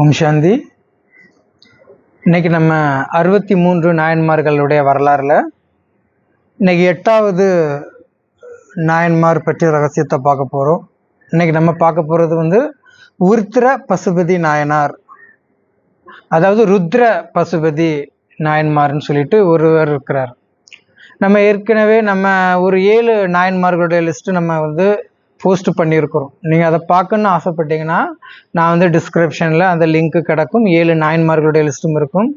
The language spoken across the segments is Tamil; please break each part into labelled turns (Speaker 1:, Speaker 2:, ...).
Speaker 1: ஓம் சாந்தி. இன்னைக்கு நம்ம அறுபத்தி மூன்று நாயன்மார்களுடைய வரலாறுல இன்னைக்கு எட்டாவது நாயன்மார் பற்றிய ரகசியத்தை பார்க்க போகிறோம் இன்னைக்கு நம்ம பார்க்க போகிறது வந்து உருத்திர பசுபதி நாயனார். அதாவது ருத்ர பசுபதி நாயன்மார்னு சொல்லிட்டு ஒருவர் இருக்கிறார். நம்ம ஏற்கனவே நம்ம ஒரு ஏழு நாயன்மார்களுடைய லிஸ்ட்டு நம்ம வந்து போஸ்ட் பண்ணியிருக்கிறோம் நீங்கள் அதை பார்க்கணுன்னு ஆசைப்பட்டீங்கன்னா நான் வந்து டிஸ்கிரிப்ஷனில் அந்த லிங்க்கு கிடக்கும். ஏழு நாயன்மார்களுடைய லிஸ்ட்டும் இருக்கும்.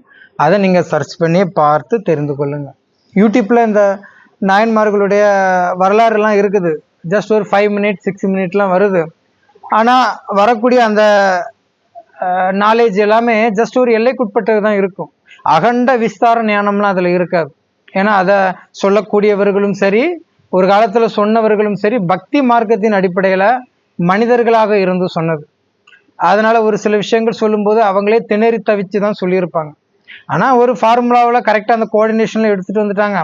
Speaker 1: அதை நீங்கள் சர்ச் பண்ணி பார்த்து தெரிந்து கொள்ளுங்கள் யூடியூப்பில் இந்த நாயன்மார்களுடைய வரலாறுலாம் இருக்குது. ஜஸ்ட் ஒரு ஃபைவ் மினிட் சிக்ஸ் மினிட்லாம் வருது. ஆனால் வரக்கூடிய அந்த நாலேஜ் எல்லாமே ஜஸ்ட் ஒரு எல்லைக்குட்பட்டது தான் இருக்கும். அகண்ட விஸ்தார ஞானம்லாம் அதில் இருக்காது. ஏன்னா அதை சொல்லக்கூடியவர்களும் சரி ஒரு காலத்தில் சொன்னவர்களும் சரி பக்தி மார்க்கத்தின் அடிப்படையில் மனிதர்களாக இருந்து சொன்னது. அதனால் ஒரு சில விஷயங்கள் சொல்லும்போது அவங்களே திணறி தவிச்சு தான் சொல்லியிருப்பாங்க. ஆனால் ஒரு ஃபார்முலாவில் கரெக்டாக அந்த கோஆர்டினேஷனில் எடுத்துகிட்டு வந்துட்டாங்க.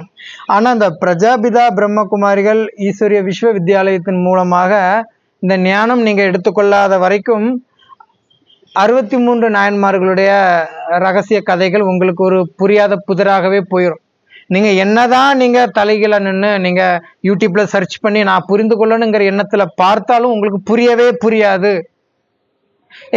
Speaker 1: ஆனால் அந்த பிரஜாபிதா பிரம்மகுமாரிகள் ஈஸ்வரிய விஸ்வ வித்யாலயத்தின் மூலமாக இந்த ஞானம் நீங்கள் எடுத்துக்கொள்ளாத வரைக்கும் அறுபத்தி மூன்று நாயன்மார்களுடைய ரகசிய கதைகள் உங்களுக்கு ஒரு புரியாத புதிராகவே போயிடும் நீங்கள் என்னதான் நீங்கள் தலைகீழ நின்று நீங்கள் யூடியூப்ல சர்ச் பண்ணி நான் புரிந்து கொள்ளணுங்கிற எண்ணத்தில் பார்த்தாலும் உங்களுக்கு புரியவே புரியாது.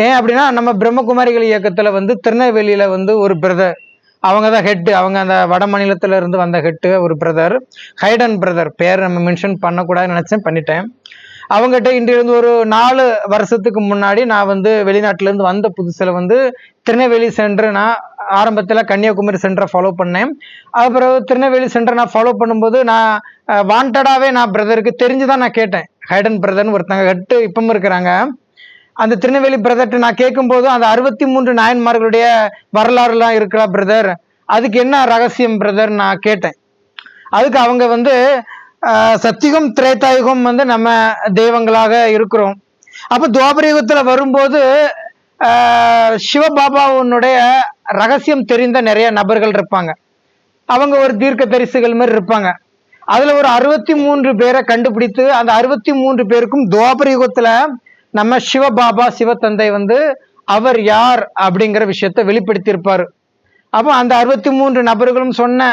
Speaker 1: ஏன் அப்படின்னா நம்ம பிரம்மகுமாரிகள் இயக்கத்தில் வந்து திருநெல்வேலியில வந்து ஒரு பிரதர் அவங்க தான் ஹெட்டு அவங்க அந்த வட மாநிலத்துல இருந்து வந்த ஹெட்டு ஒரு பிரதர் ஹைடன் பிரதர் பேர் நம்ம மென்ஷன் பண்ணக்கூடாதுன்னு நினைச்சேன் பண்ணிட்டேன். அவங்ககிட்ட இன்றிலிருந்து ஒரு நாலு வருஷத்துக்கு முன்னாடி நான் வந்து வெளிநாட்டிலேருந்து வந்த புதுசில் வந்து திருநெல்வேலி சென்று நான் ஆரம்பத்தில் கன்னியாகுமரி சென்டரை ஃபாலோ பண்ணேன். அப்புறம் திருநெல்வேலி சென்டரை நான் ஃபாலோ பண்ணும்போது நான் வாண்டடாகவே நான் பிரதருக்கு தெரிஞ்சு தான் நான் கேட்டேன். ஹைடன் பிரதர்னு ஒருத்தங்க கட்டு இப்பவும் இருக்கிறாங்க. அந்த திருநெல்வேலி பிரதர்கிட்ட நான் கேட்கும்போது அந்த அறுபத்தி மூன்று நாயன்மார்களுடைய வரலாறுலாம் இருக்கிறா பிரதர் அதுக்கு என்ன ரகசியம் பிரதர் நான் கேட்டேன். அதுக்கு அவங்க வந்து சத்தியுகம் திரேதாயுகம் வந்து நம்ம தெய்வங்களாக இருக்கிறோம். அப்போ துவாபரயுகத்தில் வரும்போது சிவபாபாவுனுடைய ரகசியம் தெரிந்த நிறைய நபர்கள் இருப்பாங்க. அவங்க ஒரு தீர்க்க தரிசுகள் மாதிரி இருப்பாங்க. அதில் ஒரு அறுபத்தி மூன்று பேரை கண்டுபிடித்து அந்த அறுபத்தி மூன்று பேருக்கும் துவாபரயுகத்தில் நம்ம சிவபாபா சிவத்தந்தை வந்து அவர் யார் அப்படிங்கிற விஷயத்த வெளிப்படுத்தியிருப்பார். அப்போ அந்த அறுபத்தி மூன்று நபர்களும் சொன்ன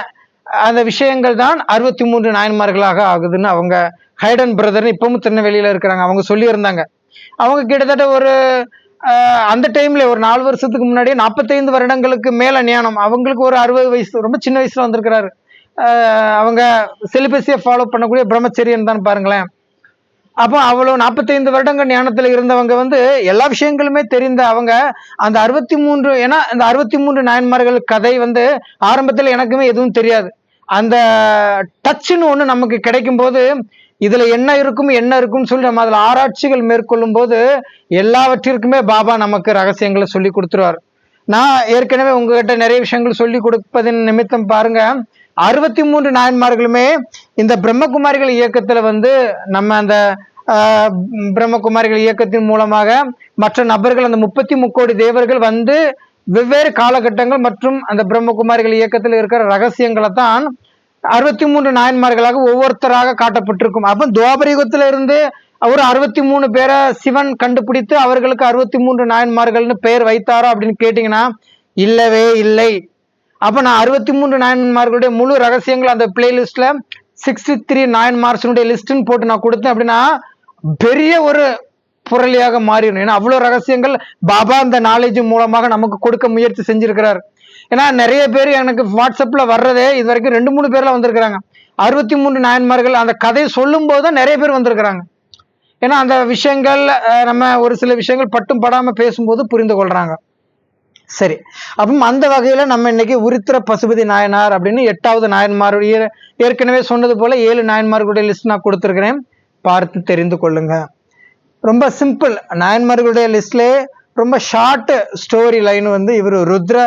Speaker 1: அந்த விஷயங்கள் தான் அறுபத்தி மூன்று நாயன்மார்களாக ஆகுதுன்னு அவங்க ஹைடன் பிரதர்னு இப்பவும் திருநெல்வேலியில் இருக்கிறாங்க. அவங்க சொல்லியிருந்தாங்க. அவங்க கிட்டத்தட்ட ஒரு அந்த டைம்ல ஒரு நாலு வருஷத்துக்கு முன்னாடியே நாற்பத்தைந்து வருடங்களுக்கு மேல ஞானம். அவங்களுக்கு ஒரு அறுபது வயசு ரொம்ப சின்ன வயசுல வந்திருக்கிறாரு. அவங்க செலிபஸியை ஃபாலோ பண்ணக்கூடிய பிரம்மச்சரியன் தான் பாருங்களேன். அப்போ அவ்வளோ நாற்பத்தைந்து வருடங்கள் ஞானத்தில் இருந்தவங்க வந்து எல்லா விஷயங்களுமே தெரிந்த அவங்க அந்த அறுபத்தி மூன்று ஏன்னா அந்த அறுபத்தி மூன்று நாயன்மார்கள் கதை வந்து ஆரம்பத்தில் எனக்குமே எதுவும் தெரியாது. அந்த டச்சுன்னு ஒன்று நமக்கு கிடைக்கும் போது இதுல என்ன இருக்கும் என்ன இருக்கும்னு சொல்லி நம்ம அதில் ஆராய்ச்சிகள் மேற்கொள்ளும் போது எல்லாவற்றிற்குமே பாபா நமக்கு ரகசியங்களை சொல்லி கொடுத்துருவார். நான் ஏற்கனவே உங்ககிட்ட நிறைய விஷயங்கள் சொல்லி கொடுப்பதன் நிமித்தம் பாருங்க. அறுபத்தி மூன்று நாயன்மார்களுமே இந்த பிரம்மகுமாரிகள் இயக்கத்துல வந்து நம்ம அந்த பிரம்மகுமாரிகள் இயக்கத்தின் மூலமாக மற்ற நபர்கள் அந்த முப்பத்தி முக்கோடி தேவர்கள் வந்து வெவ்வேறு காலகட்டங்கள் மற்றும் அந்த பிரம்மகுமாரிகள் இயக்கத்தில் இருக்கிற ரகசியங்களை தான் அறுபத்தி மூன்று நாயன்மார்களாக ஒவ்வொருத்தராக காட்டப்பட்டிருக்கும். அப்போ துவாபரயுகத்தில இருந்து அவர் அறுபத்தி மூணு பேரை சிவன் கண்டுபிடித்து அவர்களுக்கு அறுபத்தி மூன்று நாயன்மார்கள்னு பெயர் வைத்தாரோ அப்படின்னு கேட்டீங்கன்னா இல்லவே இல்லை. அப்ப நான் அறுபத்தி மூன்று நாயன்மார்களுடைய முழு ரகசியங்கள் அந்த பிளேலிஸ்ட்ல சிக்ஸ்டி த்ரீ நாயன்மார்ஸினுடைய லிஸ்ட்னு போட்டு நான் கொடுத்தேன் அப்படின்னா பெரிய ஒரு புரளியாக மாறிடும் ஏன்னா அவ்வளோ ரகசியங்கள் பாபா அந்த நாலேஜ் மூலமாக நமக்கு கொடுக்க முயற்சி செஞ்சிருக்கிறார். ஏன்னா நிறைய பேர் எனக்கு வாட்ஸ்அப்ல வர்றதே இது வரைக்கும் ரெண்டு மூணு பேர்ல வந்திருக்கிறாங்க. அறுபத்தி மூன்று நாயன்மார்கள் அந்த கதையை சொல்லும் போது தான் நிறைய பேர் வந்திருக்கிறாங்க. ஏன்னா அந்த விஷயங்கள் நம்ம ஒரு சில விஷயங்கள் பட்டும் படாம பேசும்போது புரிந்து கொள்றாங்க. சரி. அப்போ அந்த வகையில நம்ம இன்னைக்கு உரித்திர பசுபதி நாயனார் அப்படின்னு எட்டாவது நாயன்மாருடைய ஏற்கனவே சொன்னது போல ஏழு நாயன்மார்களுடைய லிஸ்ட் நான் கொடுத்துருக்கிறேன். பார்த்து தெரிந்து கொள்ளுங்க. ரொம்ப சிம்பிள் நாயன்மார்களுடைய லிஸ்ட்லேயே ரொம்ப ஷார்ட்டு ஸ்டோரி லைன் வந்து இவர் ருத்ர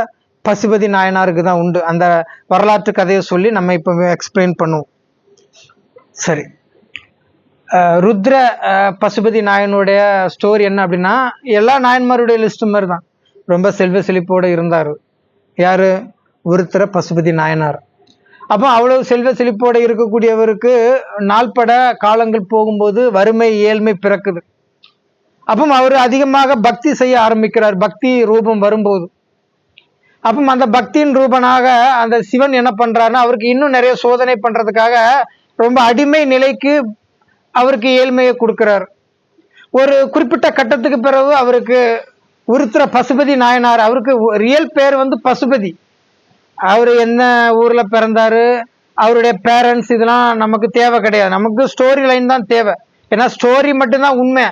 Speaker 1: பசுபதி நாயனாருக்கு தான் உண்டு. அந்த வரலாற்று கதையை சொல்லி நம்ம இப்போ எக்ஸ்பிளைன் பண்ணுவோம். சரி. ருத்ர பசுபதி நாயனுடைய ஸ்டோரி என்ன அப்படின்னா எல்லா நாயன்மாருடைய லிஸ்ட் மாதிரி தான் ரொம்ப செல்வ செழிப்போடு இருந்தார். யார்? ஒருத்தர பசுபதி நாயனார். அப்போ அவ்வளவு செல்வ செழிப்போடு இருக்கக்கூடியவருக்கு நாள்பட காலங்கள் போகும்போது வறுமை ஏழ்மை பிறக்குது. அப்போ அவர் அதிகமாக பக்தி செய்ய ஆரம்பிக்கிறார். பக்தி ரூபம் வரும்போது. அப்போ அந்த பக்தியின் ரூபனாக அந்த சிவன் என்ன பண்றாருன்னா அவருக்கு இன்னும் நிறைய சோதனை பண்ணுறதுக்காக ரொம்ப அடிமை நிலைக்கு அவருக்கு ஏழ்மையை கொடுக்குறார். ஒரு குறிப்பிட்ட கட்டத்துக்கு பிறகு அவருக்கு உருத்துற பசுபதி நாயனார் அவருக்கு ரியல் பேர் வந்து பசுபதி. அவர் என்ன ஊரில் பிறந்தாரு அவருடைய பேரண்ட்ஸ் இதெல்லாம் நமக்கு தேவை கிடையாது. நமக்கு ஸ்டோரி லைன் தான் தேவை. ஏன்னா ஸ்டோரி மட்டும்தான் உண்மை.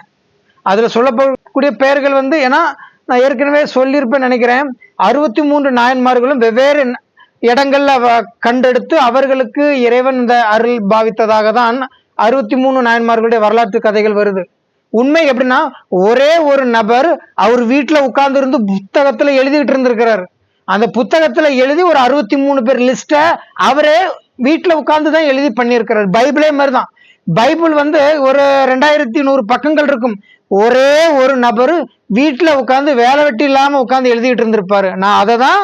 Speaker 1: அதில் சொல்லப்படக்கூடிய பெயர்கள் வந்து ஏன்னா நான் ஏற்கனவே சொல்லியிருப்பேன் நினைக்கிறேன். அறுபத்தி மூன்று நாயன்மார்களும் வெவ்வேறு இடங்கள்ல கண்டெடுத்து அவர்களுக்கு இறைவன் இந்த அருள் பாவித்ததாக தான் அறுபத்தி மூணு நாயன்மார்களுடைய வரலாற்று கதைகள் வருது. உண்மை எப்படின்னா ஒரே ஒரு நபர் அவர் வீட்டுல உட்கார்ந்து இருந்து புத்தகத்துல எழுதிட்டு இருந்திருக்கிறார். அந்த புத்தகத்துல எழுதி ஒரு அறுபத்தி மூணு பேர் லிஸ்ட்டை அவரே வீட்டுல உட்கார்ந்து தான் எழுதி பண்ணியிருக்கிறார். பைபிளே மாதிரி தான். பைபிள் வந்து ஒரு ரெண்டாயிரத்தி நூறு பக்கங்கள் இருக்கும். ஒரே ஒரு நபர் வீட்டில் உட்காந்து வேலை வெட்டி இல்லாமல் உட்காந்து எழுதிக்கிட்டு இருந்திருப்பாரு. நான் அதை தான்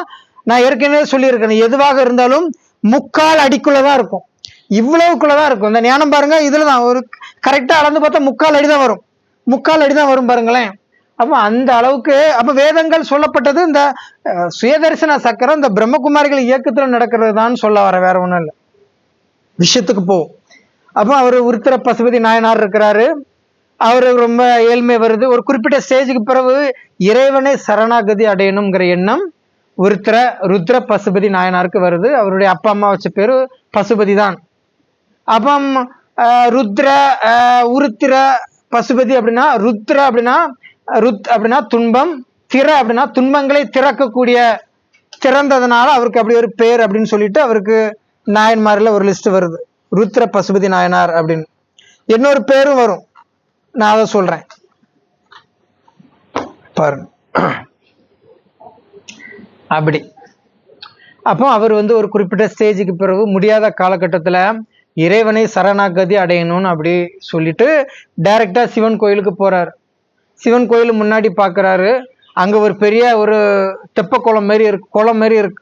Speaker 1: நான் ஏற்கனவே சொல்லியிருக்கேன் எதுவாக இருந்தாலும் முக்கால் அடிக்குள்ளதான் இருக்கும். இவ்வளவுக்குள்ளதான் இருக்கும். இந்த ஞானம் பாருங்க தான் ஒரு கரெக்டாக அளந்து பார்த்தா முக்கால் அடி தான் வரும். முக்கால் அடி தான் வரும் பாருங்களேன். அப்போ அந்த அளவுக்கு அப்போ வேதங்கள் சொல்லப்பட்டது இந்த சுயதரிசன சக்கரம் இந்த பிரம்மகுமாரிகள் இயக்கத்தில் நடக்கிறது தான் சொல்ல வர வேற ஒன்றும் இல்லை. விஷயத்துக்கு போவோம் அப்போ அவர் உருத்திர பசுபதி நாயனார் இருக்கிறாரு. அவரு ரொம்ப ஏழ்மை வருது. ஒரு குறிப்பிட்ட ஸ்டேஜுக்கு பிறகு இறைவனை சரணாகதி அடையணுங்கிற எண்ணம் உருத்திர ருத்ர பசுபதி நாயனாருக்கு வருது. அவருடைய அப்பா அம்மா வச்ச பேரு பசுபதி தான். அப்பம் ருத்ர உருத்திர பசுபதி அப்படின்னா ருத்ர அப்படின்னா ருத் அப்படின்னா துன்பம் திற அப்படின்னா துன்பங்களை திறக்கக்கூடிய திறந்ததுனால அவருக்கு அப்படி ஒரு பேர் அப்படின்னு சொல்லிட்டு அவருக்கு நாயன்மார்ல ஒரு லிஸ்ட் வருது. ருத்ர பசுபதி நாயனார் அப்படின்னு. இன்னொரு பேரும் வரும். நான் அதை சொல்றேன். பாருங்க. அப்படி. அப்போ அவர் வந்து ஒரு குறிப்பிட்ட ஸ்டேஜுக்கு பிறகு முடியாத காலகட்டத்தில் இறைவனை சரணாகதி அடையணும்னு அப்படி சொல்லிட்டு டைரக்டா சிவன் கோயிலுக்கு போகிறார் சிவன் கோயில் முன்னாடி பார்க்குறாரு அங்கே ஒரு பெரிய ஒரு தெப்ப குளம் மாதிரி இருக்கு குளம் மாதிரி இருக்கு.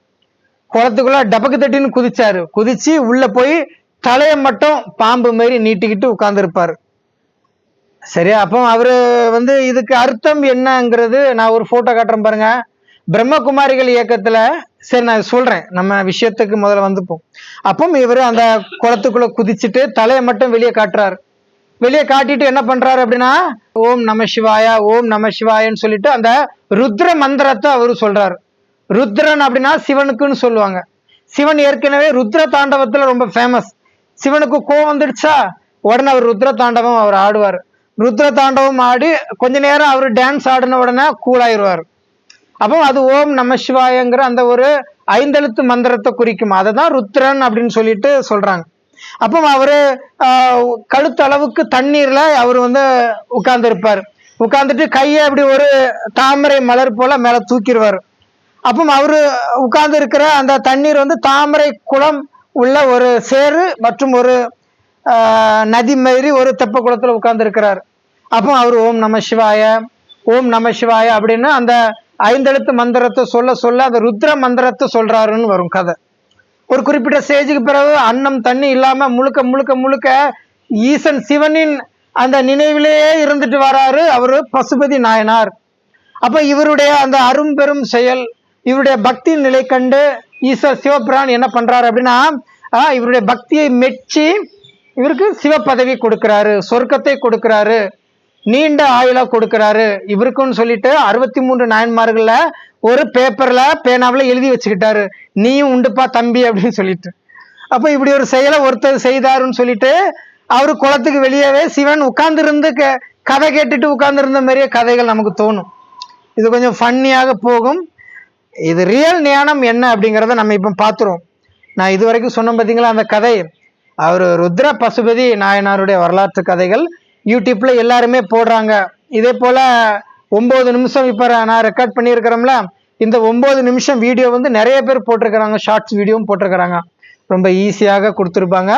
Speaker 1: குளத்துக்குள்ள டபக்கு தட்டின்னு குதிச்சாரு. குதிச்சு உள்ளே போய் தலையை மட்டும் பாம்பு மாதிரி நீட்டிக்கிட்டு உட்காந்துருப்பார் சரியா? அப்போ அவரு வந்து இதுக்கு அர்த்தம் என்னங்கிறது நான் ஒரு போட்டோ காட்டுறேன் பாருங்க. பிரம்மகுமாரிகள் இயக்கத்துல சரி நான் சொல்றேன். நம்ம விஷயத்துக்கு முதல்ல வந்துப்போம். அப்போ இவர் அந்த குளத்துக்குள்ள குதிச்சுட்டு தலையை மட்டும் வெளியே காட்டுறாரு. வெளியே காட்டிட்டு என்ன பண்றாரு அப்படின்னா ஓம் நம சிவாயா ஓம் நம சிவாயன்னு சொல்லிட்டு அந்த ருத்ர மந்திரத்தை அவரு சொல்றாரு. ருத்ரன் அப்படின்னா சிவனுக்குன்னு சொல்லுவாங்க. சிவன் ஏற்கனவே ருத்ர தாண்டவத்துல ரொம்ப ஃபேமஸ் சிவனுக்கு கோவம் வந்துடுச்சா? உடனே அவர் ருத்ர தாண்டவம் அவர் ஆடுவார். ருத்ர தாண்டவம் ஆடி கொஞ்ச நேரம் அவர் டான்ஸ் ஆடின உடனே கூலாயிருவார் அப்போ அது ஓம் நம சிவாயங்கிற அந்த ஒரு ஐந்தெழுத்து மந்திரத்தை குறிக்கும். அதை தான் ருத்ரன் அப்படின்னு சொல்லிட்டு சொல்றாங்க. அப்போ அவரு கழுத்தளவுக்கு அளவுக்கு தண்ணீர்ல அவர் வந்து உட்கார்ந்துருப்பார். உட்காந்துட்டு கையை அப்படி ஒரு தாமரை மலர் போல மேல தூக்கிடுவார். அப்போ அவரு உட்கார்ந்து இருக்கிற அந்த தண்ணீர் வந்து தாமரை குளம் உள்ள ஒரு சேரு மற்றும் ஒரு நதி மாதிரி ஒரு தெப்ப குளத்துல உட்கார்ந்து இருக்கிறார் அப்போ அவர் ஓம் நம சிவாய ஓம் நம சிவாய அப்படின்னு அந்த ஐந்தெழுத்து மந்திரத்தை சொல்ல சொல்ல அந்த ருத்ர மந்திரத்தை சொல்றாருன்னு வரும் கதை. ஒரு குறிப்பிட்ட ஸ்டேஜுக்கு பிறகு அன்னம் தண்ணி இல்லாம முழுக்க முழுக்க முழுக்க ஈசன் சிவனின் அந்த நினைவிலேயே இருந்துட்டு வராரு அவரு பசுபதி நாயனார். அப்ப இவருடைய அந்த அரும்பெரும் செயல் இவருடைய பக்தி நிலை கண்டு ஈஸ்வர் சிவபிரான் என்ன பண்றாரு அப்படின்னா இவருடைய பக்தியை மெச்சி இவருக்கு சிவ பதவி கொடுக்கிறாரு சொர்க்கத்தை கொடுக்கிறாரு. நீண்ட ஆயுளா கொடுக்கறாரு. இவருக்குன்னு சொல்லிட்டு அறுபத்தி மூன்று நாயன்மார்கள்ல ஒரு பேப்பர்ல பேனாவில் எழுதி வச்சுக்கிட்டாரு. நீயும் உண்டுப்பா தம்பி அப்படின்னு சொல்லிட்டு. அப்ப இப்படி ஒரு செயலை ஒருத்தர் செய்தாருன்னு சொல்லிட்டு அவரு குளத்துக்கு வெளியவே சிவன் உட்கார்ந்துருந்து கதை கேட்டுட்டு உட்கார்ந்துருந்த மாதிரியே கதைகள் நமக்கு தோணும். இது கொஞ்சம் ஃபன்னியாக போகும். இது ரியல் ஞானம் என்ன அப்படிங்கிறத நம்ம இப்போ பார்த்துருவோம் நான் இது வரைக்கும் சொன்னேன் பார்த்தீங்களா அந்த கதை? அவர் ருத்ர பசுபதி நாயனாருடைய வரலாற்று கதைகள். யூடியூப்ல எல்லாருமே போடுறாங்க. இதே போல ஒன்பது நிமிஷம் இப்போ நான் ரெக்கார்ட் பண்ணியிருக்கிறோம்ல இந்த ஒன்பது நிமிஷம் வீடியோ வந்து நிறைய பேர் போட்டிருக்கிறாங்க ஷார்ட்ஸ் வீடியோவும் போட்டிருக்கிறாங்க. ரொம்ப ஈஸியாக கொடுத்துருப்பாங்க.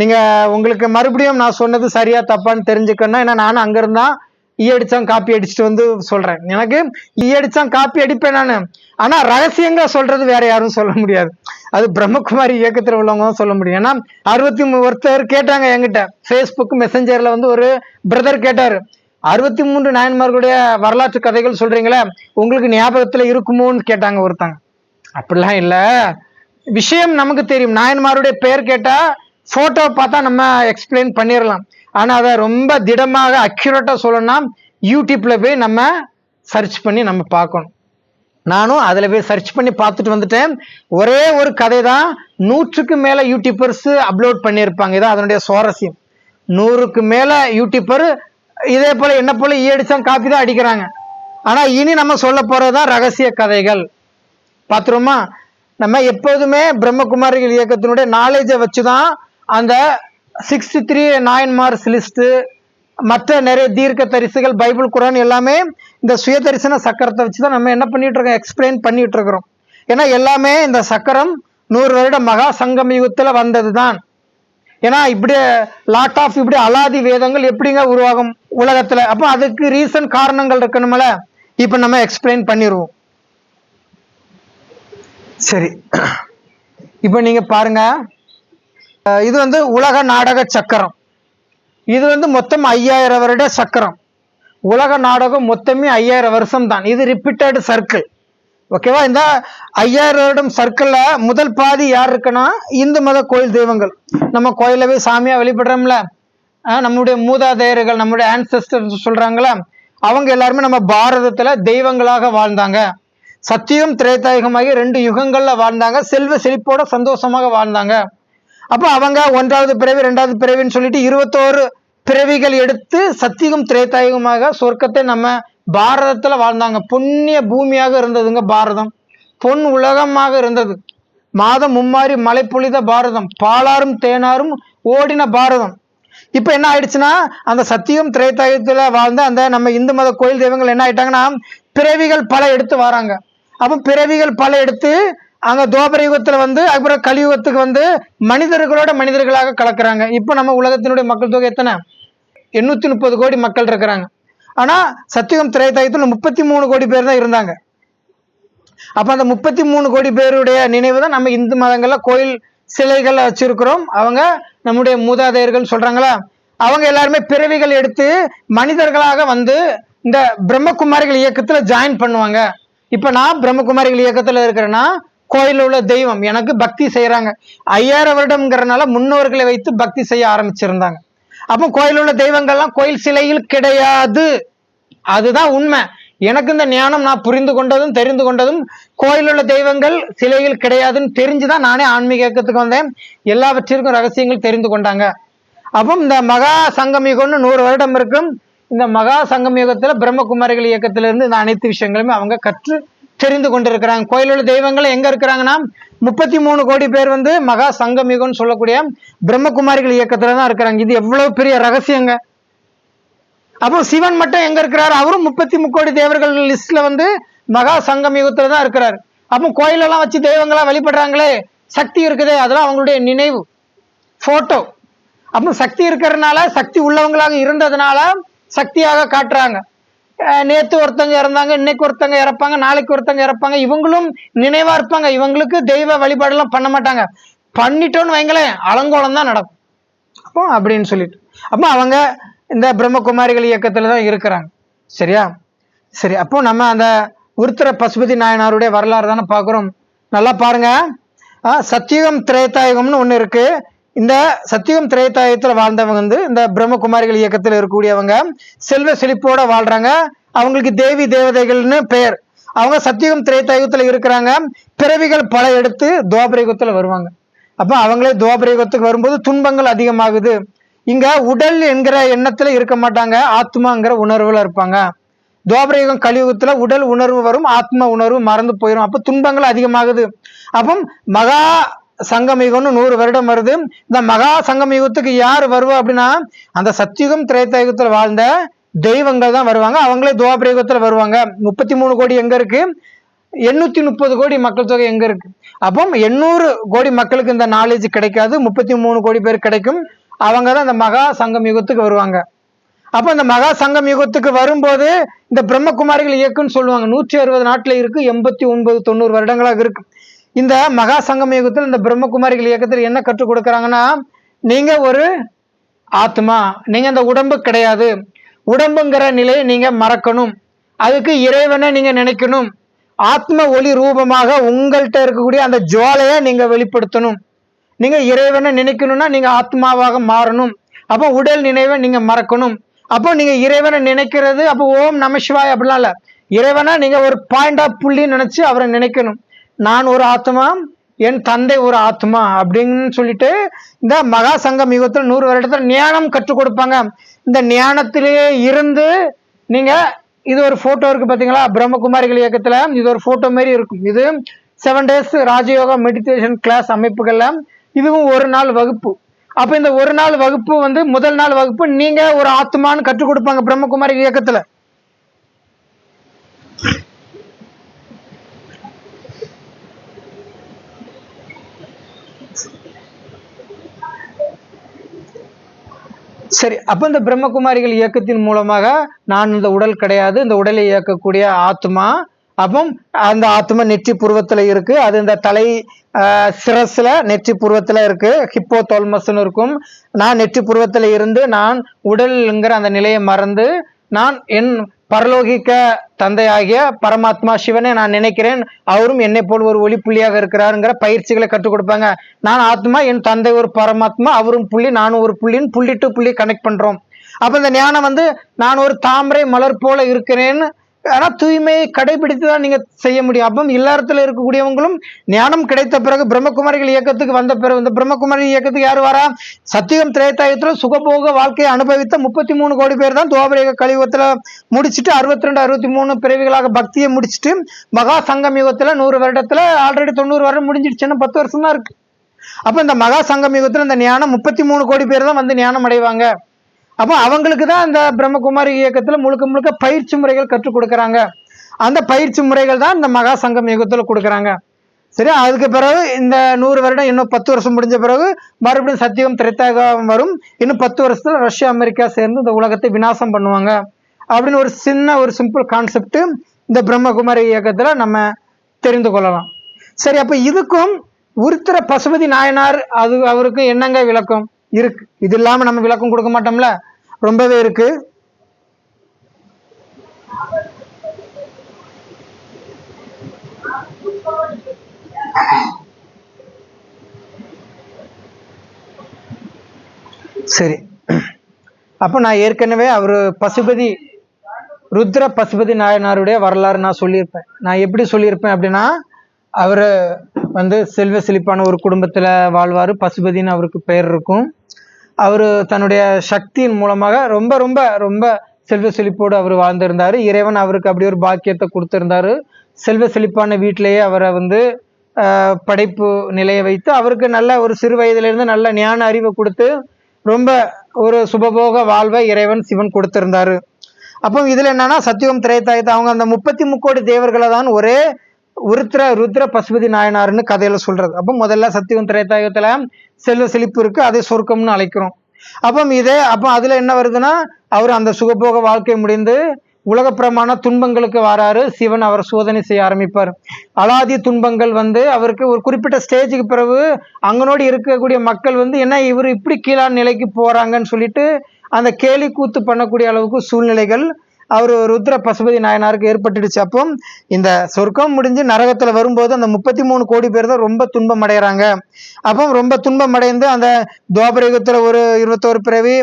Speaker 1: நீங்கள் உங்களுக்கு மறுபடியும் நான் சொன்னது சரியா தப்பான்னு தெரிஞ்சுக்கணும் ஏன்னா நானும் அங்கேருந்தான் ஈ அடிச்சான் காப்பி அடிச்சுட்டு வந்து சொல்றேன். எனக்கு ஈ அடிச்சான் காப்பி அடிப்பேன் நான். ஆனா ரகசியங்க சொல்றது வேற யாரும் சொல்ல முடியாது. அது பிரம்மகுமாரி இயக்கத்தில் உள்ளவங்க தான் சொல்ல முடியும். ஏன்னா அறுபத்தி ஒருத்தர் கேட்டாங்க என்கிட்ட. ஃபேஸ்புக் மெசஞ்சர்ல வந்து ஒரு பிரதர் கேட்டாரு. அறுபத்தி மூன்று நாயன்மார்களுடைய வரலாற்று கதைகள் சொல்றீங்களே உங்களுக்கு ஞாபகத்துல இருக்குமோன்னு கேட்டாங்க ஒருத்தங்க. அப்படிலாம் இல்லை. விஷயம் நமக்கு தெரியும். நாயன்மாருடைய பெயர் கேட்டா போட்டோ பார்த்தா நம்ம எக்ஸ்பிளைன் பண்ணிடலாம் ஆனால் அதை ரொம்ப திடமாக அக்யூரேட்டாக சொல்லணும்னா யூடியூப்பில் போய் நம்ம சர்ச் பண்ணி நம்ம பார்க்கணும். நானும் அதில் போய் சர்ச் பண்ணி பார்த்துட்டு வந்துட்டேன். ஒரே ஒரு கதை தான் நூற்றுக்கு மேலே யூடியூபர்ஸ் அப்லோட் பண்ணியிருப்பாங்க. இதான் அதனுடைய சுவாரஸ்யம். நூறுக்கு மேலே யூடியூபர் இதே போல் என்ன போல் ஈ அடிச்சா காப்பி தான் அடிக்கிறாங்க. ஆனால் இனி நம்ம சொல்ல போறதுதான் ரகசிய கதைகள். பார்த்துருமா நம்ம எப்போதுமே பிரம்மகுமாரிகள் இயக்கத்தினுடைய நாலேஜை வச்சு தான் அந்த sixty three nine marks list மற்ற நிறைய தீர்க்க தரிசுகள் பைபிள் குரான் எல்லாமே இந்த சுய தரிசன சக்கரத்தை வச்சு தான் நம்ம என்ன பண்ணிட்டு இருக்கோம் எக்ஸ்பிளைன் பண்ணிட்டு இருக்கிறோம். ஏன்னா எல்லாமே இந்த சக்கரம் நூறு வருட மகா சங்கம் யுகத்தில் வந்தது தான் ஏன்னா இப்படி லாட் ஆஃப் இப்படி அலாதி வேதங்கள் எப்படிங்க உருவாகும் உலகத்தில்? அப்போ அதுக்கு ரீசன் காரணங்கள் இருக்கணும்ல? இப்போ நம்ம எக்ஸ்பிளைன் பண்ணிடுவோம் சரி. இப்போ நீங்கள் பாருங்க. இது வந்து உலக நாடக சக்கரம். இது வந்து மொத்தம் ஐயாயிரம் வருட சக்கரம். உலக நாடகம் மொத்தமே ஐயாயிரம் வருஷம் தான் இது ரிப்பீட்டட் சர்க்கிள் ஓகேவா இந்த ஐயாயிரம் வருடம் சர்க்கிளில் முதல் பாதி யார் இருக்குன்னா இந்து மத கோயில் தெய்வங்கள். நம்ம கோயிலில் போய் சாமியாக வழிபடுறோம்ல. நம்முடைய மூதாதையர்கள் நம்முடைய ஆன்சஸ்டர் சொல்கிறாங்களே அவங்க எல்லாருமே நம்ம பாரதத்தில் தெய்வங்களாக வாழ்ந்தாங்க. சத்தியம் திரேதாயுகமாகி ரெண்டு யுகங்களில் வாழ்ந்தாங்க. செல்வ செழிப்போட சந்தோஷமாக வாழ்ந்தாங்க. அப்போ அவங்க ஒன்றாவது பிறவி ரெண்டாவது பிறவின்னு சொல்லிட்டு இருபத்தோரு பிறவிகள் எடுத்து சத்தியகம் திரேத்தாயுகமாக சொர்க்கத்தை நம்ம பாரதத்தில் வாழ்ந்தாங்க. புண்ணிய பூமியாக இருந்ததுங்க பாரதம். பொன் உலகமாக இருந்தது. மாதம் மும்மாரி மலை பொழித பாரதம். பாலாரும் தேனாரும் ஓடின பாரதம். இப்போ என்ன ஆயிடுச்சுன்னா அந்த சத்தியம் திரேதாயுகத்துல வாழ்ந்த அந்த நம்ம இந்து மத கோயில் தெய்வங்கள் என்ன ஆயிட்டாங்கன்னா பிறவிகள் பல எடுத்து வராங்க. அப்போ பிறவிகள் பல எடுத்து அந்த தோபர யுகத்தில் வந்து அப்புறம் கலியுகத்துக்கு வந்து மனிதர்களோட மனிதர்களாக கலக்கிறாங்க. இப்போ நம்ம உலகத்தினுடைய மக்கள் தொகை எத்தனை? எண்ணூற்றி முப்பது கோடி மக்கள் இருக்கிறாங்க. ஆனால் சத்தியுகம் திரைத்தாயத்தில் முப்பத்தி மூணு கோடி பேர் தான் இருந்தாங்க. அப்போ அந்த முப்பத்தி மூணு கோடி பேருடைய நினைவு தான் நம்ம இந்து மதங்களில் கோயில் சிலைகளை வச்சிருக்கிறோம். அவங்க நம்முடைய மூதாதையர்கள் சொல்கிறாங்களா அவங்க எல்லாருமே பிறவிகள் எடுத்து மனிதர்களாக வந்து இந்த பிரம்மகுமாரிகள் இயக்கத்தில் ஜாயின் பண்ணுவாங்க. இப்போ நான் பிரம்மகுமாரிகள் இயக்கத்தில் இருக்கிறேன்னா கோயிலில் உள்ள தெய்வம். எனக்கு பக்தி செய்கிறாங்க ஐயாயிரம் வருடம்ங்கிறனால முன்னோர்களை வைத்து பக்தி செய்ய ஆரம்பிச்சிருந்தாங்க. அப்போ கோயில் உள்ள தெய்வங்கள்லாம் கோயில் சிலையில் கிடையாது. அதுதான் உண்மை. எனக்கு இந்த ஞானம் நான் புரிந்து கொண்டதும் தெரிந்து கொண்டதும் கோயில் உள்ள தெய்வங்கள் சிலையில் கிடையாதுன்னு தெரிஞ்சுதான் நானே ஆன்மீக இயக்கத்துக்கு வந்தேன். எல்லாவற்றிற்கும் ரகசியங்கள் தெரிந்து கொண்டாங்க. அப்போ இந்த மகா சங்கம் யுகம்னு நூறு வருடம் இருக்கும். இந்த மகா சங்கம் யுகத்துல பிரம்மகுமாரிகள் இயக்கத்திலிருந்து இந்த அனைத்து விஷயங்களுமே அவங்க கற்று தெரிந்து கொண்டிருக்கிறாங்க. கோயில் உள்ள தெய்வங்கள் எங்க இருக்கிறாங்கன்னா முப்பத்தி மூணு கோடி பேர் வந்து மகா சங்கம் யுகம்னு சொல்லக்கூடிய பிரம்மகுமாரிகள் இயக்கத்துல தான் இருக்கிறாங்க. இது எவ்வளவு பெரிய ரகசியங்க. அப்போ சிவன் மட்டும் எங்க இருக்கிறாரு? அவரும் முப்பத்தி முக்கோடி தேவர்கள் லிஸ்ட்ல வந்து மகா சங்கம் தான் இருக்கிறார். அப்போ கோயிலெல்லாம் வச்சு தெய்வங்களா வழிபடுறாங்களே? சக்தி இருக்குதே அதெல்லாம் அவங்களுடைய நினைவு. போட்டோ அப்போ சக்தி இருக்கிறதுனால சக்தி உள்ளவங்களாக இருந்ததுனால சக்தியாக காட்டுறாங்க. நேற்று நேத்து ஒருத்தங்க இறந்தாங்க இன்னைக்கு ஒருத்தங்க இறப்பாங்க நாளைக்கு ஒருத்தங்க இறப்பாங்க. இவங்களும் நினைவா இருப்பாங்க. இவங்களுக்கு தெய்வ வழிபாடெல்லாம் பண்ண மாட்டாங்க. பண்ணிட்டோன்னு வைங்களேன் அலங்கோலம் தான் நடக்கும். அப்போ அப்படின்னு சொல்லிட்டு. அப்போ அவங்க இந்த பிரம்மகுமாரிகள் இயக்கத்துல தான் இருக்கிறாங்க. சரியா? சரி அப்போ நம்ம அந்த உருத்திர பசுபதி நாயனாருடைய வரலாறு தானே பார்க்குறோம். நல்லா பாருங்க. சத்தியுகம் திரேதாயுகம்னு ஒன்று இருக்குது இந்த சத்தியம் திரேத்தாயத்தில் வாழ்ந்தவங்க வந்து இந்த பிரம்மகுமாரிகள் இயக்கத்தில் இருக்கக்கூடியவங்க செல்வ செழிப்போட வாழ்றாங்க. அவங்களுக்கு தேவி தேவதைகள்னு பெயர். அவங்க சத்தியம் திரேத்தாயுகத்தில் இருக்கிறாங்க. பிறவிகள் பல எடுத்து துவாபரிகத்தில் வருவாங்க. அப்போ அவங்களே துவாபரிகத்துக்கு வரும்போது துன்பங்கள் அதிகமாகுது. இங்க உடல் என்கிற எண்ணத்துல இருக்க மாட்டாங்க. ஆத்மாங்கிற உணர்வுல இருப்பாங்க. துவாபர யுகம் கலியுகத்துல உடல் உணர்வு வரும் ஆத்ம உணர்வு மறந்து போயிடும் அப்ப துன்பங்கள் அதிகமாகுது. அப்போ மகா சங்கம் யுகம்னு நூறு வருடம் வருது. இந்த மகா சங்கம் யுகத்துக்கு யார் வருவா அப்படின்னா அந்த சத்தியுகம் திரைத்தயுகத்தில் வாழ்ந்த தெய்வங்கள் தான் வருவாங்க. அவங்களே துவாபிரயுகத்தில் வருவாங்க. முப்பத்தி மூணு கோடி எங்க இருக்கு? எண்ணூத்தி முப்பது கோடி மக்கள் தொகை எங்க இருக்கு? அப்போ எண்ணூறு கோடி மக்களுக்கு இந்த நாலேஜ் கிடைக்காது. முப்பத்தி மூணு கோடி பேர் கிடைக்கும். அவங்க தான் இந்த மகா சங்கம் யுகத்துக்கு வருவாங்க. அப்போ இந்த மகா சங்கம் யுகத்துக்கு வரும்போது இந்த பிரம்மகுமாரிகள் இயக்குன்னு சொல்லுவாங்க. நூற்றி அறுபது நாட்டில் இருக்கு. எண்பத்தி ஒன்பது தொண்ணூறு வருடங்களாக இருக்கு. இந்த மகா சங்கம் யுகத்தில் இந்த பிரம்மகுமாரிகள் இயக்கத்தில் என்ன கற்றுக் கொடுக்குறாங்கன்னா நீங்க ஒரு ஆத்மா நீங்க அந்த உடம்பு கிடையாது. உடம்புங்கிற நிலையை நீங்க மறக்கணும். அதுக்கு இறைவனை நீங்க நினைக்கணும். ஆத்ம ஒளி ரூபமாக உங்கள்கிட்ட இருக்கக்கூடிய அந்த ஜுவாலையை நீங்க வெளிப்படுத்தணும். நீங்க இறைவனை நினைக்கணும்னா நீங்க ஆத்மாவாக மாறணும். அப்போ உடல் நினைவை நீங்க மறக்கணும். அப்போ நீங்க இறைவனை நினைக்கிறது அப்போ ஓம் நமசிவாய் அப்படிலாம் இல்லை. இறைவனை நீங்க ஒரு பாயிண்ட் ஆஃப் புள்ளின்னு நினைச்சு அவரை நினைக்கணும். நான் ஒரு ஆத்மா என் தந்தை ஒரு ஆத்மா அப்படின்னு சொல்லிட்டு இந்த மகா சங்கம் யுகத்தில் நூறு வருடத்தில் ஞானம் கற்றுக் கொடுப்பாங்க. இந்த ஞானத்திலேயே இருந்து நீங்க இது ஒரு போட்டோ இருக்கு பாத்தீங்களா? பிரம்மகுமாரிகள் இயக்கத்துல இது ஒரு போட்டோ மாதிரி இருக்கும். இது seven days Rajayoga meditation class அமைப்புகள்ல இதுவும் ஒரு நாள் வகுப்பு. அப்ப இந்த ஒரு நாள் வகுப்பு வந்து முதல் நாள் வகுப்பு நீங்க ஒரு ஆத்மான்னு கற்றுக் கொடுப்பாங்க பிரம்மகுமாரி இயக்கத்துல. சரி அப்ப இந்த பிரம்மகுமாரிகள் இயக்கத்தின் மூலமாக நான் இந்த உடல் கிடையாது இந்த உடலை இயக்கக்கூடிய ஆத்மா அப்போ அந்த ஆத்மா நெற்றி புருவத்தில் இருக்கு அது இந்த தலை ஆஹ், சிரஸ்ல நெற்றி புருவத்தில் இருக்கு ஹிப்போ தோல்மஸ்ன்னு இருக்கும். நான் நெற்றி புருவத்தில் இருந்து நான் உடல்ங்கிற அந்த நிலையை மறந்து நான் என் பரலோகிக்க தந்தையாகிய பரமாத்மா சிவனை நான் நினைக்கிறேன். அவரும் என்னை போல் ஒரு ஒளி புள்ளியாக இருக்கிறாருங்கிற பயிற்சிகளை கற்றுக் கொடுப்பாங்க. நான் ஆத்மா என் தந்தை ஒரு பரமாத்மா அவரும் புள்ளி நானும் ஒரு புள்ளின்னு புள்ளி டு புள்ளி கனெக்ட் பண்றோம். அப்ப இந்த ஞானம் வந்து நான் ஒரு தாமரை மலர் போல இருக்கிறேன்னு ஆனால் தூய்மையை கடைபிடித்து தான் நீங்கள் செய்ய முடியும். அப்போ இல்லறத்தில் இருக்கக்கூடியவங்களும் ஞானம் கிடைத்த பிறகு பிரம்மகுமாரிகள் இயக்கத்துக்கு வந்த பிறகு இந்த பிரம்மகுமாரி இயக்கத்துக்கு யார் வரா? சத்தியம் திரேத்தாயத்தில் சுகபோக வாழ்க்கையை அனுபவித்த முப்பத்தி மூணு கோடி பேர் தான் துவாபரேக கழிவத்தில் முடிச்சுட்டு அறுபத்தி ரெண்டு அறுபத்தி மூணு பிறவிகளாக பக்தியை முடிச்சுட்டு மகா சங்கம் யுகத்தில் நூறு வருடத்தில் ஆல்ரெடி தொண்ணூறு வருடம் முடிஞ்சிடுச்சுன்னா பத்து வருஷம் தான் இருக்கு. அப்போ இந்த மகா சங்கம் யுகத்தில் இந்த ஞானம் முப்பத்தி மூணு கோடி பேர் தான் வந்து ஞானம் அடைவாங்க. அப்போ அவங்களுக்கு தான் இந்த பிரம்மகுமாரி இயக்கத்தில் முழுக்க முழுக்க பயிற்சி முறைகள் கற்றுக் கொடுக்குறாங்க. அந்த பயிற்சி முறைகள் தான் இந்த மகா சங்கம் யுகத்தில் கொடுக்குறாங்க. சரி அதுக்கு பிறகு இந்த நூறு வருடம் இன்னும் பத்து வருஷம் முடிஞ்ச பிறகு மறுபடியும் சத்தியம் திரைத்தாகம் வரும். இன்னும் பத்து வருஷத்தில் ரஷ்யா அமெரிக்கா சேர்ந்து இந்த உலகத்தை விநாசம் பண்ணுவாங்க. அப்படின்னு ஒரு சின்ன ஒரு சிம்பிள் கான்செப்ட் இந்த பிரம்மகுமாரி இயக்கத்தில் நம்ம தெரிந்து கொள்ளலாம். சரி அப்போ இதுக்கும் உருத்திர பசுபதி நாயனார் அது அவருக்கும் என்னங்க விளக்கம்? இருக்கு. இது இல்லாமல் நம்ம விளக்கம் கொடுக்க மாட்டோம்ல? ரொம்பவே இருக்கு. சரி. அப்போ நான் ஏற்கனவே அவர் பசுபதி ருத்ர பசுபதி நாயனாருடைய வரலாறு நான் சொல்லியிருப்பேன். நான் எப்படி சொல்லியிருப்பேன் அப்படின்னா அவர் வந்து செல்வ செழிப்பான ஒரு குடும்பத்தில் வாழ்வார். பசுபதின்னு அவருக்கு பெயர் இருக்கும். அவர் தன்னுடைய சக்தியின் மூலமாக ரொம்ப ரொம்ப ரொம்ப செல்வ செழிப்போடு அவர் வாழ்ந்திருந்தார். இறைவன் அவருக்கு அப்படி ஒரு பாக்கியத்தை கொடுத்துருந்தாரு. செல்வ செழிப்பான வீட்டிலேயே அவரை வந்து படைப்பு நிலையை வைத்து அவருக்கு நல்ல ஒரு சிறு வயதிலிருந்து நல்ல ஞான அறிவை கொடுத்து ரொம்ப ஒரு சுபபோக வாழ்வை இறைவன் சிவன் கொடுத்திருந்தாரு. அப்போ இதில் என்னன்னா சத்தியம் திரைத்தாயத்தை அவங்க அந்த முப்பத்தி முக்கோடி தேவர்களை தான் ஒரே உருத்திர ருத்ர பசுபதி நாயனார்னு கதையில சொல்றது. அப்போ முதல்ல சத்தியம் திரேதாயுகத்துல செல்வ செழிப்பு இருக்கு அதை சொர்க்கம்னு அழைக்கிறோம். அப்போ இதே அப்போ அதுல என்ன வருதுன்னா அவர் அந்த சுகபோக வாழ்க்கை முடிந்து உலகப்பிரமாண துன்பங்களுக்கு வராரு. சிவன் அவர் சோதனை செய்ய ஆரம்பிப்பார். அலாதி துன்பங்கள் வந்து அவருக்கு ஒரு குறிப்பிட்ட ஸ்டேஜுக்கு பிறகு அங்கனோடி இருக்கக்கூடிய மக்கள் வந்து என்ன இவர் இப்படி கீழான நிலைக்கு போறாங்கன்னு சொல்லிட்டு அந்த கேலி கூத்து பண்ணக்கூடிய அளவுக்கு சூழ்நிலைகள் அவர் ருத்ர பசுபதி நாயனாருக்கு ஏற்பட்டுடுச்சு. அப்போ இந்த சொர்க்கம் முடிஞ்சு நரகத்தில் வரும்போது அந்த முப்பத்தி மூணு கோடி பேர் தான் ரொம்ப துன்பம் அடைகிறாங்க அப்போ ரொம்ப துன்பம் அடைந்து அந்த துவாபரயுகத்தில் ஒரு இருபத்தோரு பிறவி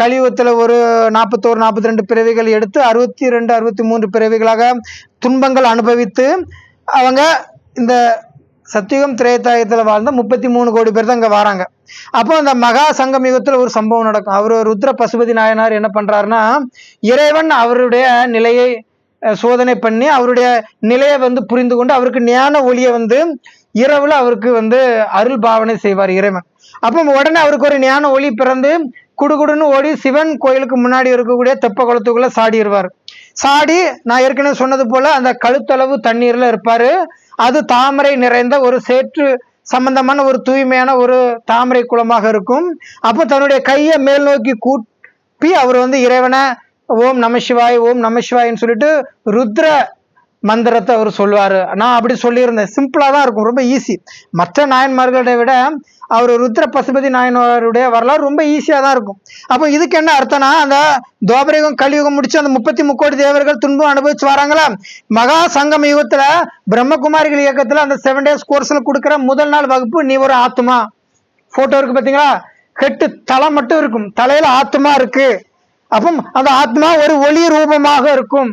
Speaker 1: கலியுகத்தில் ஒரு நாற்பத்தோரு நாற்பத்தி ரெண்டு பிறவிகள் எடுத்து அறுபத்தி ரெண்டு அறுபத்தி மூன்று பிறவிகளாக துன்பங்கள் அனுபவித்து அவங்க இந்த சத்தியுகம் திரேதாயத்துல வாழ்ந்த முப்பத்தி மூணு கோடி பேர் தான் இங்கே வராங்க. அப்போ அந்த மகா சங்கம் யுகத்தில் ஒரு சம்பவம் நடக்கும். அவர் ருத்ர பசுபதி நாயனார் என்ன பண்றாருன்னா இறைவன் அவருடைய நிலையை சோதனை பண்ணி அவருடைய நிலையை வந்து புரிந்து கொண்டு அவருக்கு ஞான ஒளியை வந்து இரவுல அவருக்கு வந்து அருள் பாவனை செய்வார் இறைவன். அப்போ உடனே அவருக்கு ஒரு ஞான ஒளி பிறந்து குடுகுடுன்னு ஓடி சிவன் கோயிலுக்கு முன்னாடி இருக்கக்கூடிய தெப்ப குளத்துக்குள்ள சாடிடுவார் சாடி நான் ஏற்கனவே சொன்னது போல அந்த கழுத்தளவு தண்ணீர்ல இருப்பாரு. அது தாமரை நிறைந்த ஒரு சேற்று சம்பந்தமான ஒரு தூய்மையான ஒரு தாமரை குளமாக இருக்கும். அப்போ தன்னுடைய கையை மேல் நோக்கி கூப்பி அவர் வந்து இறைவனை ஓம் நமசிவாய் ஓம் நம சிவாய்ன்னு சொல்லிட்டு ருத்ர மந்திரத்தை அவர் சொல்லுவாரு நான் அப்படி சொல்லியிருந்தேன். சிம்பிளா தான் இருக்கும். ரொம்ப ஈஸி மற்ற நாயன்மார்களை விட அவர் ருத்ர பசுபதி நாயனருடைய வரலாறு ரொம்ப ஈஸியாக தான் இருக்கும். அப்போ இதுக்கு என்ன அர்த்தம்னா அந்த துவாபரயுகம் கலியுகம் முடிச்சு அந்த முப்பத்தி முக்கோடி தேவர்கள் துன்பம் அனுபவிச்சு வராங்களா? மகா சங்கம் யுகத்தில் பிரம்மகுமாரிகள் இயக்கத்தில் அந்த செவன் டேஸ் கோர்ஸில் கொடுக்குற முதல் நாள் வகுப்பு நீ ஒரு ஆத்மா ஃபோட்டோ இருக்கு பார்த்தீங்களா கெட்டு தலை மட்டும் இருக்கும். தலையில ஆத்மா இருக்கு. அப்போ அந்த ஆத்மா ஒரு ஒளி ரூபமாக இருக்கும்.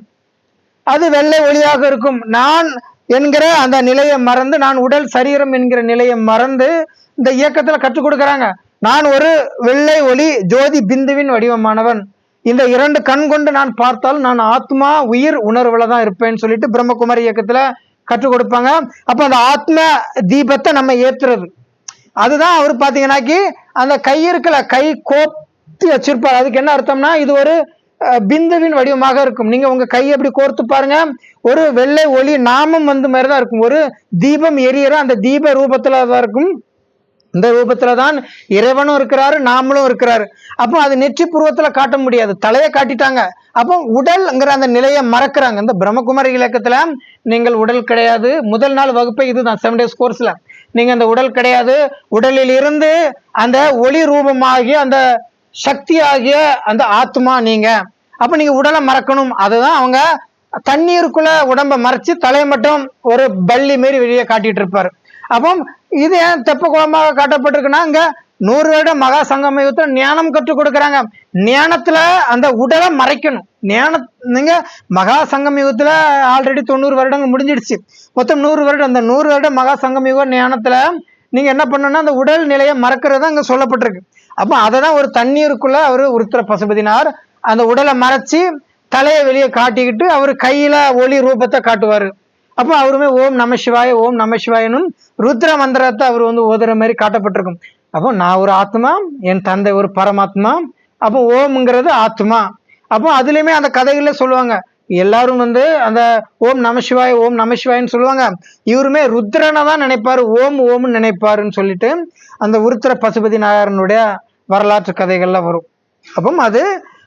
Speaker 1: அது வெள்ளை ஒளியாக இருக்கும். நான் என்கிற அந்த நிலையை மறந்து நான் உடல் சரீரம் என்கிற நிலையை மறந்து இந்த இயக்கத்துல கற்றுக் கொடுக்கறாங்க. நான் ஒரு வெள்ளை ஒளி ஜோதி பிந்துவின் வடிவமானவன். இந்த இரண்டு கண் கொண்டு நான் பார்த்தால் நான் ஆத்மா உயிர் உணர்வுல தான் இருப்பேன்னு சொல்லிட்டு பிரம்மகுமாரி இயக்கத்துல கற்றுக் கொடுப்பாங்க. அப்ப அந்த ஆத்ம தீபத்தை நம்ம ஏத்துறது. அதுதான் அவர் பாத்தீங்கன்னாக்கி அந்த கை இருக்கல கை கோர்த்து வச்சிருப்பார். அதுக்கு என்ன அர்த்தம்னா இது ஒரு பிந்துவின் வடிவமாக இருக்கும். நீங்க உங்க கையை எப்படி கோர்த்து பாருங்க. ஒரு வெள்ளை ஒளி நாமம் வந்து மாதிரி தான் இருக்கும். ஒரு தீபம் எரியற அந்த தீப ரூபத்துல தான் இருக்கும். இந்த ரூபத்துல தான் இறைவனும் இருக்கிறாரு நாமளும் இருக்கிறாரு. அப்போ அது நெற்றி புருவத்துல காட்ட முடியாது. தலையை காட்டிட்டாங்க. அப்போ உடல்ங்கிற அந்த நிலையை மறக்கிறாங்க. இந்த பிரம்மகுமாரி இலக்கத்துல நீங்கள் உடல் கிடையாது. முதல் நாள் வகுப்பை இதுதான் செவன் டேஸ் கோர்ஸ்ல நீங்க அந்த உடல் கிடையாது. உடலில் இருந்து அந்த ஒளி ரூபமாகிய அந்த சக்தி ஆகிய அந்த ஆத்மா நீங்க. அப்ப நீங்க உடலை மறக்கணும். அதுதான் அவங்க தண்ணீருக்குள்ள உடம்ப மறைச்சு தலையை மட்டும் ஒரு பள்ளி மாரி வெளியே காட்டிட்டு இருப்பாரு. அப்போ இது ஏன் தெப்ப குளமாக காட்டப்பட்டிருக்குன்னா இங்கே நூறு வருடம் மகா சங்கமயுகத்துல ஞானம் கற்றுக் கொடுக்குறாங்க. ஞானத்துல அந்த உடலை மறைக்கணும். ஞான நீங்க மகா சங்கம் யுகத்துல ஆல்ரெடி தொண்ணூறு வருடங்கள் முடிஞ்சிடுச்சு. மொத்தம் நூறு வருடம். அந்த நூறு வருடம் மகா சங்கம் யுக ஞானத்துல நீங்க என்ன பண்ணணும்னா அந்த உடல் நிலையை மறக்கிறது அங்க சொல்லப்பட்டிருக்கு. அப்போ அதை தான் ஒரு தண்ணீருக்குள்ள அவர் உருத்திர பசுபதினார் அந்த உடலை மறைச்சி தலையை வெளியே காட்டிக்கிட்டு அவர் கையில ஒளி ரூபத்தை காட்டுவாரு. அப்போ அவருமே ஓம் நம சிவாய ஓம் நம சிவாயனும் ருத்ர மந்திரத்தை அவர் வந்து ஓதுற மாதிரி காட்டப்பட்டிருக்கும். அப்போ நான் ஒரு ஆத்மா என் தந்தை ஒரு பரமாத்மா அப்போ ஓம்ங்கிறது ஆத்மா. அப்போ அதுலயுமே அந்த கதைகள்ல சொல்லுவாங்க. எல்லாரும் வந்து அந்த ஓம் நம சிவாய ஓம் நம சிவாயன்னு சொல்லுவாங்க. இவருமே ருத்ரனை தான் நினைப்பாரு ஓம் ஓம்னு நினைப்பாருன்னு சொல்லிட்டு அந்த உருத்திர பசுபதி நாயரனுடைய வரலாற்று கதைகள்லாம் வரும். அப்போ அது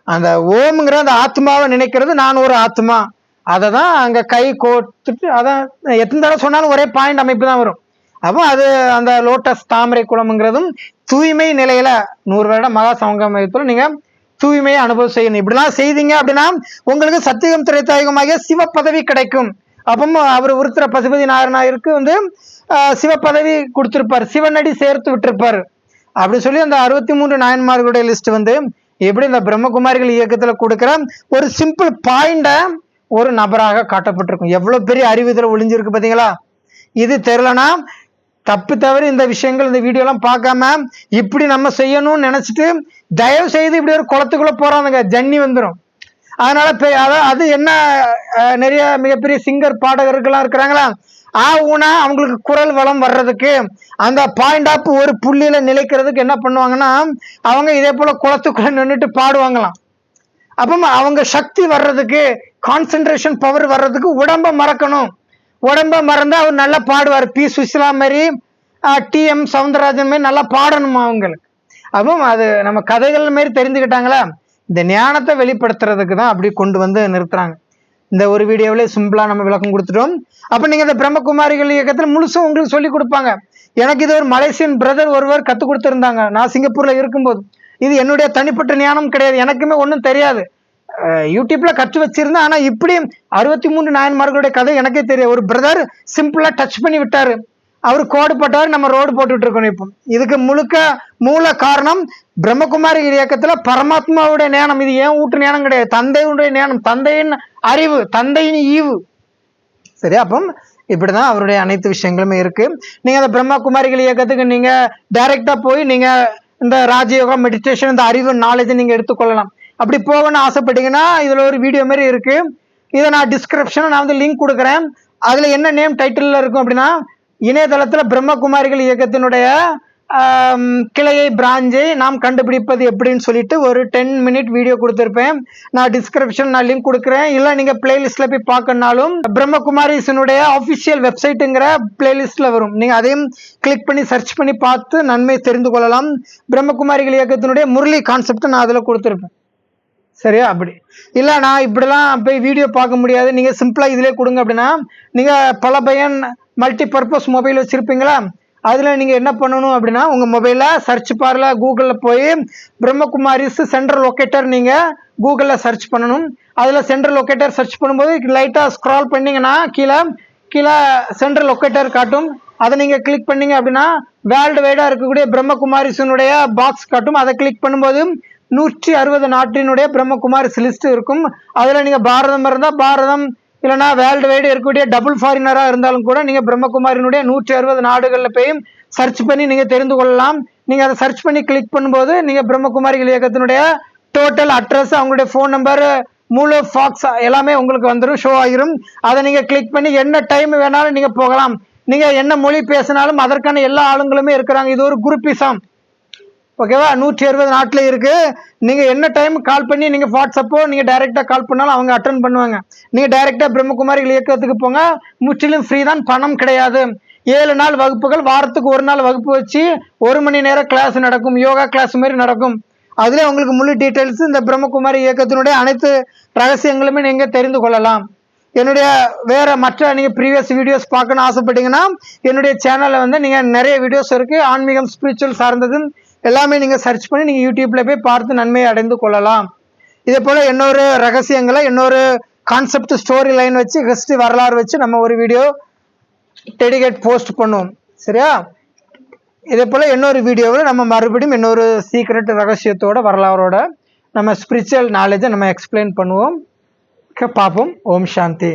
Speaker 1: அந்த ஓம்ங்கிற அந்த ஆத்மாவை நினைக்கிறது நான் ஒரு ஆத்மா. அதை தான் அங்கே கை கோத்துட்டு அதான் எத்தனை தடவை சொன்னாலும் ஒரே பாயிண்ட் அமைப்பு தான் வரும். அப்போ அது அந்த லோட்டஸ் தாமரை குளம்ங்கிறதும் தூய்மை நிலையில நூறு வருட மகா சங்கமயத்துல நீங்க தூய்மையை அனுபவம் செய்யணும். இப்படிலாம் செய்தீங்க அப்படின்னா உங்களுக்கு சத்தியகம் திரைத்தாயகமாகிய சிவ பதவி கிடைக்கும். அப்போ அவர் உருத்திர பசுபதி நாயனாருக்கு வந்து ஆஹ், சிவ பதவி சிவனடி சேர்த்து விட்டுருப்பார். அப்படி சொல்லி அந்த அறுபத்தி மூன்று நாயன்மார்களுடைய லிஸ்ட் வந்து எப்படி இந்த பிரம்மகுமாரிகள் இயக்கத்துல கொடுக்கிற ஒரு சிம்பிள் பாயிண்டை ஒரு நபராக காட்டப்பட்டிருக்கும். எவ்வளவு பெரிய அறிவு இதுல ஒளிஞ்சிருக்கு பாத்தீங்களா? இது தெரிலனா தப்பு தவறு இந்த விஷயங்கள் இந்த வீடியோ எல்லாம் பார்க்காம இப்படி நம்ம செய்யணும்னு நினைச்சிட்டு தயவு செய்து இப்படி ஒரு குளத்துக்குள்ள போகிறாங்க ஜன்னி வந்துடும் அதனால பெ- அது என்ன நிறைய மிகப்பெரிய சிங்கர் பாடகர்கள்லாம் இருக்கிறாங்களா? ஆ ஊனா அவங்களுக்கு குரல் வளம் வர்றதுக்கு அந்த பாயிண்ட் ஆப் ஒரு புள்ளியில நிலைக்கிறதுக்கு என்ன பண்ணுவாங்கன்னா அவங்க இதே போல குளத்துக்குள்ள நின்றுட்டு பாடுவாங்களாம். அப்போ அவங்க சக்தி வர்றதுக்கு கான்சென்ட்ரேஷன் பவர் வர்றதுக்கு உடம்ப மறக்கணும். உடம்ப மறந்து அவர் நல்லா பாடுவார். பி. சுஷிலா மாதிரி டி. எம். சவுந்தரராஜன் மாதிரி நல்லா பாடணுமா அவங்களுக்கு. அப்போ அது நம்ம கதைகள் மாதிரி தெரிஞ்சுக்கிட்டாங்களா? இந்த ஞானத்தை வெளிப்படுத்துறதுக்கு தான் அப்படி கொண்டு வந்து நிறுத்துறாங்க. இந்த ஒரு வீடியோவிலே சிம்பிளா நம்ம விளக்கம் கொடுத்துட்டோம். அப்போ நீங்க இந்த பிரம்மகுமாரிகள் இயக்கத்தில் முழுசும் உங்களுக்கு சொல்லி கொடுப்பாங்க. எனக்கு இது ஒரு மலேசியன் பிரதர் ஒருவர் கற்றுக் கொடுத்துருந்தாங்க. நான் சிங்கப்பூர்ல இருக்கும்போது. இது என்னுடைய தனிப்பட்ட ஞானம் கிடையாது. எனக்குமே ஒன்றும் தெரியாது. யூடியூப்ல கற்று வச்சிருந்தேன். ஆனால் இப்படி அறுபத்தி மூணு நாயன்மார்களுடைய கதை எனக்கே தெரியும் ஒரு பிரதர் சிம்பிளா டச் பண்ணி விட்டாரு. அவர் கோடு போட்டாரு நம்ம ரோடு போட்டுட்டு இருக்கோம் இப்போ. இதுக்கு முழுக்க மூல காரணம் பிரம்மகுமாரி இயக்கத்துல பரமாத்மாவுடைய ஞானம். இது ஏன் ஊட்டு ஞானம் கிடையாது? தந்தையுடைய ஞானம். தந்தையின் அறிவு தந்தையின் ஈவு. சரி அப்போ இப்படிதான் அவருடைய அனைத்து விஷயங்களுமே இருக்கு. நீங்க அந்த பிரம்மகுமாரிகள் இயக்கத்துக்கு நீங்க டைரக்டா போய் நீங்க இந்த ராஜயோகம் மெடிடேஷன் இந்த அறிவு நாலேஜை நீங்க எடுத்துக்கொள்ளலாம். அப்படி போகணும்னு ஆசைப்பட்டீங்கன்னா இதுல ஒரு வீடியோ மாதிரி இருக்கு. இதை நான் டிஸ்கிரிப்ஷன் நான் வந்து லிங்க் கொடுக்குறேன். அதுல என்ன நேம் டைட்டில் இருக்கும் அப்படின்னா இணையதளத்துல பிரம்மகுமாரிகள் இயக்கத்தினுடைய கிளையை பிராஞ்சை நாம் கண்டுபிடிப்பது எப்படின்னு சொல்லிட்டு ஒரு டென் மினிட் வீடியோ கொடுத்துருப்பேன். நான் டிஸ்கிரிப்ஷன் நான் லிங்க் கொடுக்குறேன். இல்லை நீங்கள் பிளேலிஸ்ட்ல போய் பார்க்கணுனாலும் பிரம்மகுமாரிஸினுடைய ஆஃபிஷியல் வெப்சைட்டுங்கிற பிளேலிஸ்ட்டில் வரும். நீங்கள் அதையும் கிளிக் பண்ணி சர்ச் பண்ணி பார்த்து நன்மை தெரிந்து கொள்ளலாம். பிரம்மகுமாரிகள் இயக்கத்தினுடைய முரளி கான்செப்டை நான் அதில் கொடுத்துருப்பேன். சரியா? அப்படி. இல்லை நான் இப்படிலாம் போய் வீடியோ பார்க்க முடியாது. நீங்கள் சிம்பிளாக இதிலே கொடுங்க அப்படின்னா நீங்கள் பல பையன் மல்டி பர்பஸ் மொபைல் வச்சுருப்பீங்களா? அதில் நீங்கள் என்ன பண்ணணும் அப்படின்னா உங்கள் மொபைலில் சர்ச் பாரில் கூகுளில் போய் பிரம்மகுமாரிஸ் சென்ட்ரல் லொக்கேட்டர் நீங்கள் கூகுளில் சர்ச் பண்ணணும். அதில் சென்ட்ரல் லொக்கேட்டர் சர்ச் பண்ணும்போது லைட்டாக ஸ்க்ரால் பண்ணிங்கன்னா கீழே கீழே சென்ட்ரல் லொக்கேட்டர் காட்டும். அதை நீங்கள் கிளிக் பண்ணீங்க அப்படின்னா வேர்ல்டு வைடாக இருக்கக்கூடிய பிரம்மகுமாரிஸினுடைய பாக்ஸ் காட்டும். அதை கிளிக் பண்ணும்போது நூற்றி அறுபது நாட்டினுடைய பிரம்மகுமாரிஸ் லிஸ்ட் இருக்கும். அதில் நீங்கள் பாரதம் இருந்தால் பாரதம் இல்லைனா வேர்ல்டு வைடு இருக்கக்கூடிய டபுள் ஃபாரினராக இருந்தாலும் கூட நீங்கள் பிரம்மகுமாரினுடைய நூற்றி அறுபது நாடுகளில் போய் சர்ச் பண்ணி நீங்கள் தெரிந்து கொள்ளலாம். நீங்கள் அதை சர்ச் பண்ணி கிளிக் பண்ணும்போது நீங்கள் பிரம்மகுமாரிகள் இயக்கத்தினுடைய டோட்டல் அட்ரஸ் அவங்களுடைய ஃபோன் நம்பர் முழு ஃபாக்ஸ் எல்லாமே உங்களுக்கு வந்துடும் ஷோ ஆகிரும். அதை நீங்கள் கிளிக் பண்ணி என்ன டைம் வேணாலும் நீங்கள் போகலாம். நீங்கள் என்ன மொழி பேசினாலும் அதற்கான எல்லா ஆளுங்களுமே இருக்கிறாங்க. இது ஒரு குரூப்பிசம் ஓகேவா? நூற்றி அறுபது நாட்டில் இருக்குது நீங்கள் என்ன டைம் கால் பண்ணி நீங்கள் வாட்ஸ்அப்போ நீங்கள் டைரெக்டாக கால் பண்ணாலும் அவங்க அட்டன் பண்ணுவாங்க. நீங்கள் டைரெக்டாக பிரம்மகுமாரிகள் இயக்கத்துக்கு போங்க. முற்றிலும் ஃப்ரீ தான். பணம் கிடையாது. ஏழு நாள் வகுப்புகள் வாரத்துக்கு ஒரு நாள் வகுப்பு வச்சு ஒரு மணி நேரம் கிளாஸ் நடக்கும். யோகா கிளாஸ் மாதிரி நடக்கும். அதிலே உங்களுக்கு முழு டீட்டெயில்ஸ் இந்த பிரம்மகுமாரி இயக்கத்தினுடைய அனைத்து ரகசியங்களுமே நீங்கள் தெரிந்து கொள்ளலாம். என்னுடைய வேறு மற்ற நீங்கள் ப்ரீவியஸ் வீடியோஸ் பார்க்கணும்னு ஆசைப்பட்டீங்கன்னா என்னுடைய சேனலில் வந்து நீங்கள் நிறைய வீடியோஸ் இருக்குது ஆன்மீகம் ஸ்பிரிச்சுவல் சார்ந்ததுன்னு எல்லாமே நீங்கள் சர்ச் பண்ணி நீங்கள் யூடியூப்ல போய் பார்த்து நன்மையை அடைந்து கொள்ளலாம். இதே போல் இன்னொரு ரகசியங்களை இன்னொரு கான்செப்ட் ஸ்டோரி லைன் வச்சு ஹிஸ்ட்ரி வரலாறு வச்சு நம்ம ஒரு வீடியோ டெடிகேட் போஸ்ட் பண்ணுவோம். சரியா? இதே போல் இன்னொரு வீடியோவில் நம்ம மறுபடியும் இன்னொரு சீக்ரெட் ரகசியத்தோட வரலாறோட நம்ம ஸ்பிரிச்சுவல் நாலேஜை நம்ம எக்ஸ்பிளைன் பண்ணுவோம். பார்ப்போம். ஓம் சாந்தி.